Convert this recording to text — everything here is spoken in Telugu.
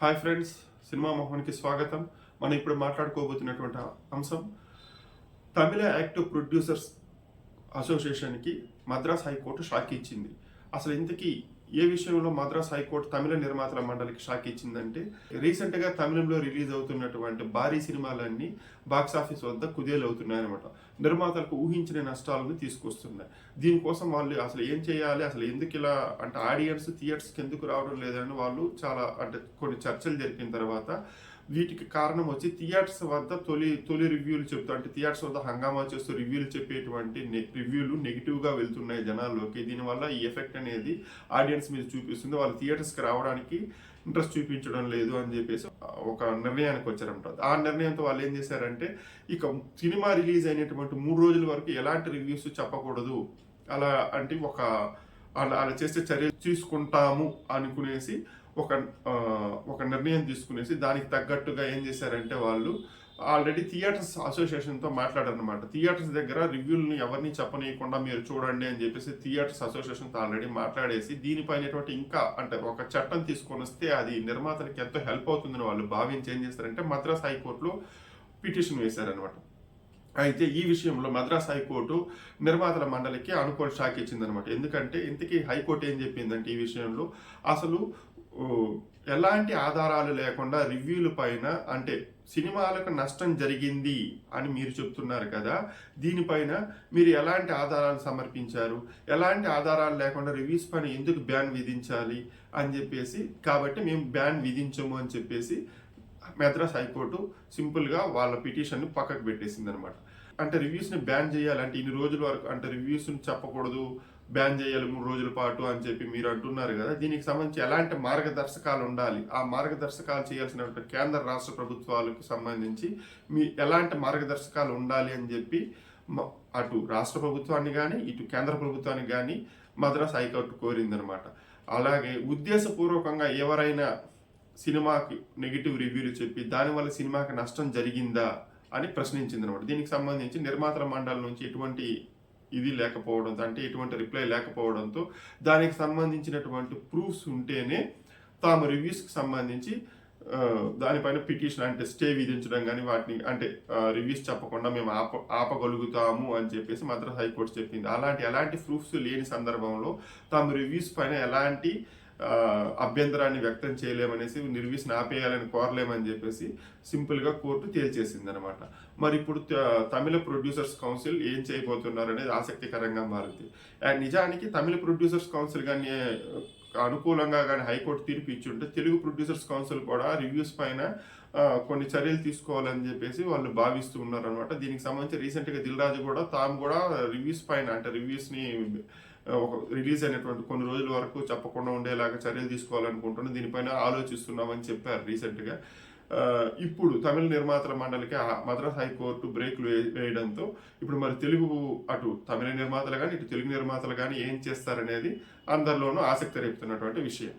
హాయ్ ఫ్రెండ్స్ సినిమా మోహన్కి స్వాగతం. మనం ఇప్పుడు మాట్లాడుకోబోతున్నటువంటి అంశం తమిళ యాక్టివ్ ప్రొడ్యూసర్స్ అసోసియేషన్కి మద్రాస్ హైకోర్టు షాక్ ఇచ్చింది. అసలు ఇంతకీ ఏ విషయంలో మద్రాస్ హైకోర్టు తమిళ నిర్మాతల మండలికి షాక్ ఇచ్చిందంటే రీసెంట్గా తమిళంలో రిలీజ్ అవుతున్నటువంటి భారీ సినిమాలన్నీ బాక్స్ ఆఫీస్ వద్ద కుదేలవుతున్నాయన్నమాట. నిర్మాతలకు ఊహించిన నష్టాలను తీసుకొస్తున్నాయి. దీనికోసం వాళ్ళు అసలు ఏం చేయాలి అసలు ఎందుకు ఇలా అంటే ఆడియన్స్ థియేటర్స్కి ఎందుకు రావడం లేదని వాళ్ళు చాలా అంటే కొన్ని చర్చలు జరిపిన తర్వాత వీటికి కారణం వచ్చి థియేటర్స్ వద్ద తొలి తొలి రివ్యూలు చెప్తూ అంటే థియేటర్స్ వద్ద హంగామా చేస్తూ రివ్యూలు చెప్పేటువంటి రివ్యూలు నెగిటివ్గా వెళ్తున్నాయి జనాల్లోకి దీనివల్ల ఈ ఎఫెక్ట్ అనేది ఆడియన్స్ మీద చూపిస్తుంది. వాళ్ళు థియేటర్స్కి రావడానికి ఇంట్రెస్ట్ చూపించడం లేదు అని చెప్పేసి ఒక నిర్ణయానికి వచ్చారంట. ఆ నిర్ణయంతో వాళ్ళు ఏం చేశారంటే ఇక సినిమా రిలీజ్ అయినటువంటి మూడు రోజుల వరకు ఎలాంటి రివ్యూస్ చెప్పకూడదు. అలా అంటే ఒక అలా అలా చేస్తే చర్య తీసుకుంటాము అనుకునేసి ఒక ఒక నిర్ణయం తీసుకునేసి దానికి తగ్గట్టుగా ఏం చేశారంటే వాళ్ళు ఆల్రెడీ థియేటర్స్ అసోసియేషన్తో మాట్లాడారనమాట థియేటర్స్ దగ్గర రివ్యూలను ఎవరిని చెప్పనీయకుండా మీరు చూడండి అని చెప్పేసి థియేటర్స్ అసోసియేషన్తో ఆల్రెడీ మాట్లాడేసి దీనిపైనటువంటి ఇంకా అంటే ఒక చట్టం తీసుకొని వస్తే అది నిర్మాతలకు ఎంతో హెల్ప్ అవుతుందని వాళ్ళు భావించి ఏం చేస్తారంటే మద్రాస్ హైకోర్టులో పిటిషన్ వేశారనమాట అయితే ఈ విషయంలో మద్రాస్ హైకోర్టు నిర్మాతల మండలికి అనుకూల షాక్ ఇచ్చిందనమాట ఎందుకంటే ఇంతకీ హైకోర్టు ఏం చెప్పిందంటే ఈ విషయంలో అసలు ఎలాంటి ఆధారాలు లేకుండా రివ్యూల పైన అంటే సినిమాలకు నష్టం జరిగింది అని మీరు చెప్తున్నారు కదా దీనిపైన మీరు ఎలాంటి ఆధారాలు సమర్పించారు? ఎలాంటి ఆధారాలు లేకుండా రివ్యూస్ పైన ఎందుకు బ్యాన్ విధించాలి అని చెప్పేసి కాబట్టి మేము బ్యాన్ విధించము అని చెప్పేసి మద్రాస్ హైకోర్టు సింపుల్గా వాళ్ళ పిటిషన్ని పక్కకు పెట్టేసింది అనమాట అంటే రివ్యూస్ని బ్యాన్ చేయాలంటే ఇన్ని రోజుల వరకు అంటే రివ్యూస్ని చెప్పకూడదు బ్యాన్ చేయాలి మూడు రోజుల పాటు అని చెప్పి మీరు అంటున్నారు కదా దీనికి సంబంధించి ఎలాంటి మార్గదర్శకాలు ఉండాలి? ఆ మార్గదర్శకాలు చేయాల్సినటువంటి కేంద్ర రాష్ట్ర ప్రభుత్వాలకు సంబంధించి మీ ఎలాంటి మార్గదర్శకాలు ఉండాలి అని చెప్పి అటు రాష్ట్ర ప్రభుత్వాన్ని కానీ ఇటు కేంద్ర ప్రభుత్వాన్ని కానీ మద్రాస్ హైకోర్టు కోరిందనమాట. అలాగే ఉద్దేశపూర్వకంగా ఎవరైనా సినిమాకి నెగిటివ్ రివ్యూలు చెప్పి దానివల్ల సినిమాకి నష్టం జరిగిందా అని ప్రశ్నించింది అనమాట దీనికి సంబంధించి నిర్మాతల మండలి నుంచి ఎటువంటి ఇది లేకపోవడంతో అంటే ఎటువంటి రిప్లై లేకపోవడంతో దానికి సంబంధించినటువంటి ప్రూఫ్స్ ఉంటేనే తాము రివ్యూస్కి సంబంధించి దానిపైన పిటిషన్ అంటే స్టే విధించడం కానీ వాటిని అంటే రివ్యూస్ చెప్పకుండా మేము ఆప ఆపగలుగుతాము అని చెప్పేసి మద్రాస్ హైకోర్టు చెప్పింది. అలాంటి ఎలాంటి ప్రూఫ్స్ లేని సందర్భంలో తాము రివ్యూస్ పైన ఎలాంటి అభ్యంతరాన్ని వ్యక్తం చేయలేమనేసి నిర్వీసిన ఆపేయాలని కోరలేమని చెప్పేసి సింపుల్గా కోర్టు తేల్చేసింది అనమాట మరి ఇప్పుడు తమిళ ప్రొడ్యూసర్స్ కౌన్సిల్ ఏం చేయబోతున్నారు అనేది ఆసక్తికరంగా మారుతుంది అండ్ నిజానికి తమిళ ప్రొడ్యూసర్స్ కౌన్సిల్ కానీ అనుకూలంగా కానీ హైకోర్టు తీర్పు ఇచ్చి ఉంటే తెలుగు ప్రొడ్యూసర్స్ కౌన్సిల్ కూడా రివ్యూస్ పైన కొన్ని చర్యలు తీసుకోవాలని చెప్పేసి వాళ్ళు భావిస్తూ ఉన్నారు అనమాట దీనికి సంబంధించి రీసెంట్గా దిల్ రాజు కూడా తాము కూడా రివ్యూస్ పైన అంటే రివ్యూస్ని ఒక రిలీజ్ అయినటువంటి కొన్ని రోజుల వరకు చెప్పకుండా ఉండేలాగా చర్యలు తీసుకోవాలనుకుంటున్నాం దీనిపైన ఆలోచిస్తున్నామని చెప్పారు రీసెంట్గా ఇప్పుడు తమిళ నిర్మాతల మండలికి ఆ మద్రాస్ హైకోర్టు బ్రేక్లు వేయడంతో ఇప్పుడు మరి తెలుగు అటు తమిళ నిర్మాతలు కానీ ఇటు తెలుగు నిర్మాతలు కానీ ఏం చేస్తారనేది అందరిలోనూ ఆసక్తి రేపుతున్నటువంటి విషయం.